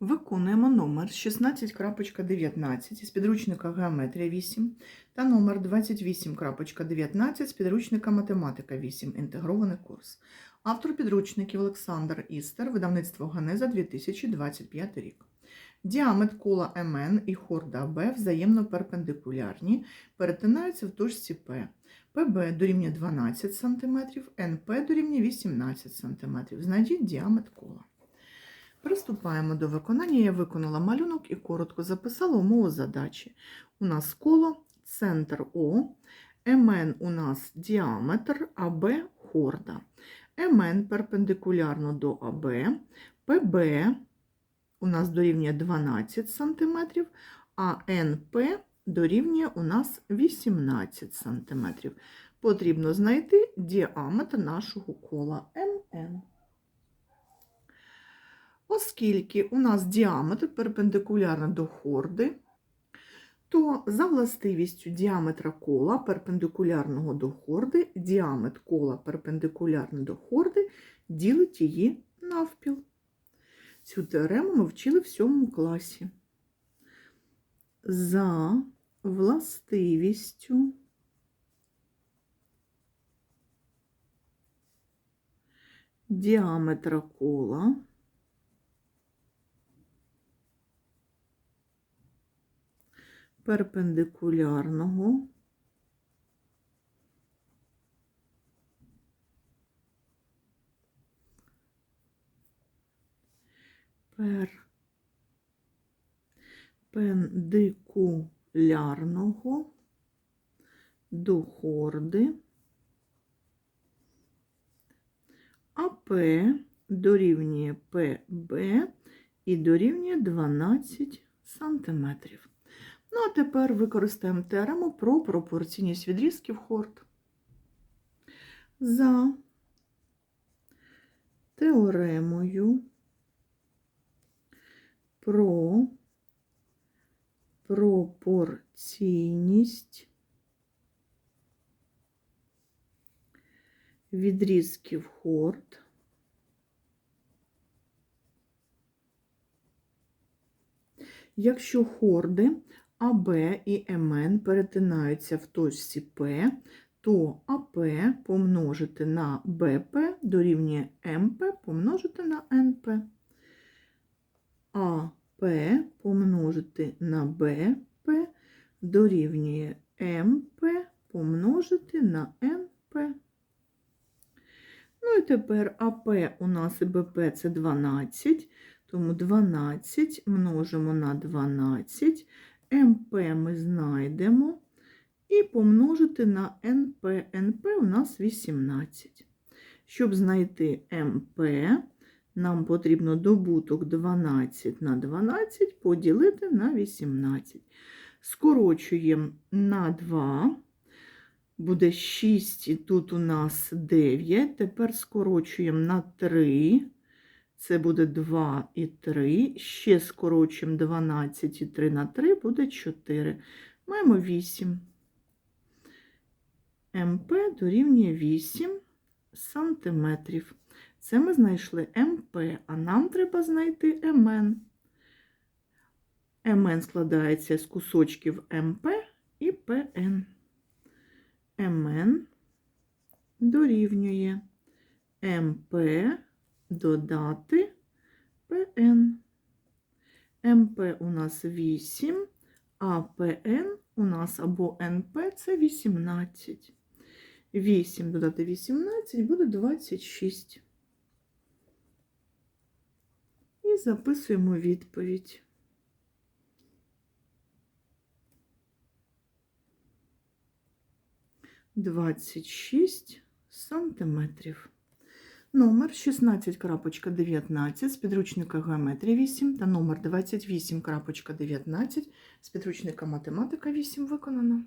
Виконуємо номер 16.19 із підручника Геометрія 8 та номер 28.19 з підручника Математика 8. Інтегрований курс. Автор підручників Олександр Істер, видавництво Ганеза 2025 рік. Діаметр кола МН і хорда Б взаємно перпендикулярні, перетинаються в точці П. ПБ дорівнює 12 см, НП дорівнює 18 см. Знайдіть діаметр кола. Приступаємо до виконання. Я виконала малюнок і коротко записала умову задачі. У нас коло, центр О, МН у нас діаметр, АБ хорда. МН перпендикулярно до АБ, ПБ у нас дорівнює 12 см, а НП дорівнює у нас 18 см. Потрібно знайти діаметр нашого кола МН. Оскільки у нас діаметр перпендикулярно до хорди, то за властивістю діаметра кола перпендикулярного до хорди, діаметр кола перпендикулярно до хорди ділить її навпіл. Цю теорему ми вчили в сьомому класі. За властивістю діаметра кола перпендикулярного перпендикулярного до хорди АП дорівнює ПБ і дорівнює 12 сантиметрів. Ну, а тепер використаємо теорему про пропорційність відрізків хорд. За теоремою про пропорційність відрізків хорд Якщо хорди АБ і МН перетинаються в точці П, то АП помножити на БП дорівнює МП помножити на НП. АП помножити на БП дорівнює МП помножити на НП. Ну і тепер АП у нас і БП це 12, тому 12 множимо на 12, МП ми знайдемо і помножити на НП. НП у нас 18. Щоб знайти МП, нам потрібно добуток 12 на 12 поділити на 18. Скорочуємо на 2, буде 6, і тут у нас 9. Тепер скорочуємо на 3. Це буде 2 і 3. Ще скорочуємо 12 і 3 на 3 буде 4. Маємо 8. МП дорівнює 8 сантиметрів. Це ми знайшли МП, а нам треба знайти МН. МН складається з кусочків МП і ПН. МН дорівнює МП додати ПН. МП у нас 8, а ПН у нас або НП це 18. 8 додати 18 буде 26. І записуємо відповідь. Двадцять шість сантиметрів. Номер 16.19 з підручника Геометрія 8 та номер 28.19 з підручника Математика 8 виконано.